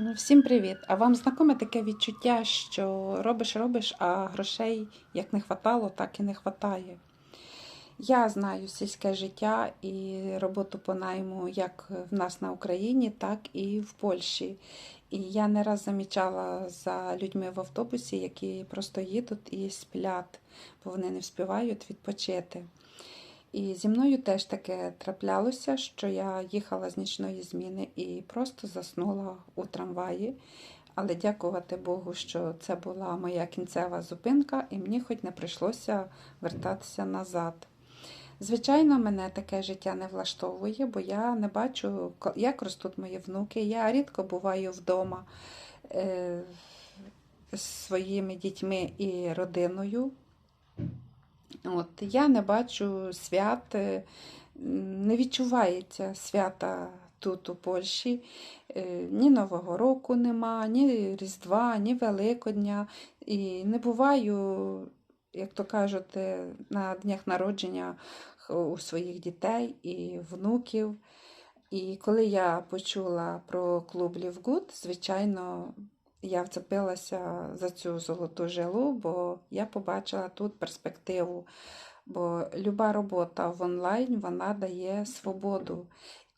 Ну, Всім привіт! А вам знакоме таке відчуття, що робиш, робиш, а грошей як не хватало, так і не хватає. Я знаю сільське життя і роботу по найму як в нас на Україні, так і в Польщі. І я не раз замічала за людьми в автобусі, які просто їдуть і сплять, бо вони не вспівають відпочити. І зі мною теж таке траплялося, що я їхала з нічної зміни і просто заснула у трамваї. Але дякувати Богу, що це була моя кінцева зупинка, і мені хоч не прийшлося вертатися назад. Звичайно, мене таке життя не влаштовує, бо я не бачу, як ростуть мої внуки. Я рідко буваю вдома е, з своїми дітьми і родиною. От, я не бачу свят, е, не відчувається свята тут, у Польщі. Е, Ні Нового року нема, ні Різдва, ні Великодня. І не буваю, як то кажуть, е, на днях народження у своїх дітей і внуків. І коли я почула про клуб Лівгуд, звичайно, я вцепилася за цю золоту жилу, бо я побачила тут перспективу. Бо люба робота в онлайн вона дає свободу.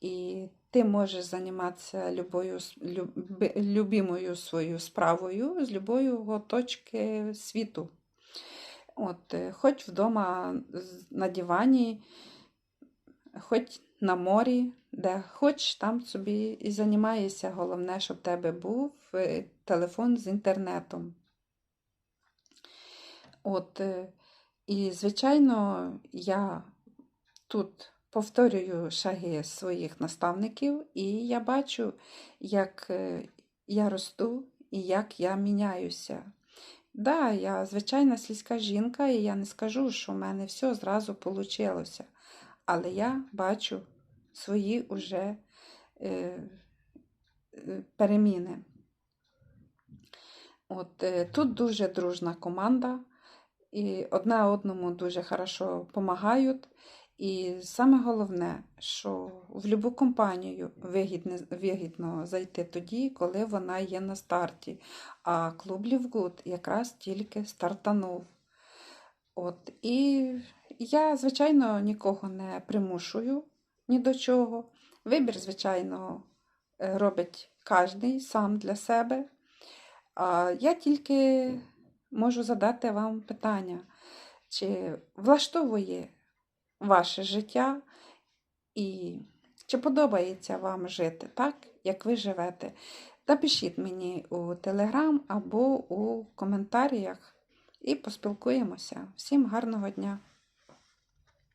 І ти можеш займатися любою, люби- любимою своєю справою з любої точки світу. От, е, хоч вдома на дивані, хоч на морі, де хоч там собі і займаєшся. Головне, щоб в тебе був е, телефон з інтернетом. От, е, і, звичайно, я тут повторюю шаги своїх наставників, і я бачу, як е, я росту і як я міняюся. Да, я звичайна сільська жінка, і я не скажу, що в мене все зразу вийшло. Але я бачу свої уже е, е, переміни. От, е, тут дуже дружна команда, і одна одному дуже хорошо допомагають. І саме головне, що в будь-яку компанію вигідно, вигідно зайти тоді, коли вона є на старті. А клуб Лівгуд якраз тільки стартанув. От, і я, звичайно, нікого не примушую ні до чого. Вибір, звичайно, е, робить кожен сам для себе. Я тільки можу задати вам питання, чи влаштовує ваше життя і чи подобається вам жити так, як ви живете? Напишіть мені у Телеграм або у коментарях і поспілкуємося. Всім гарного дня!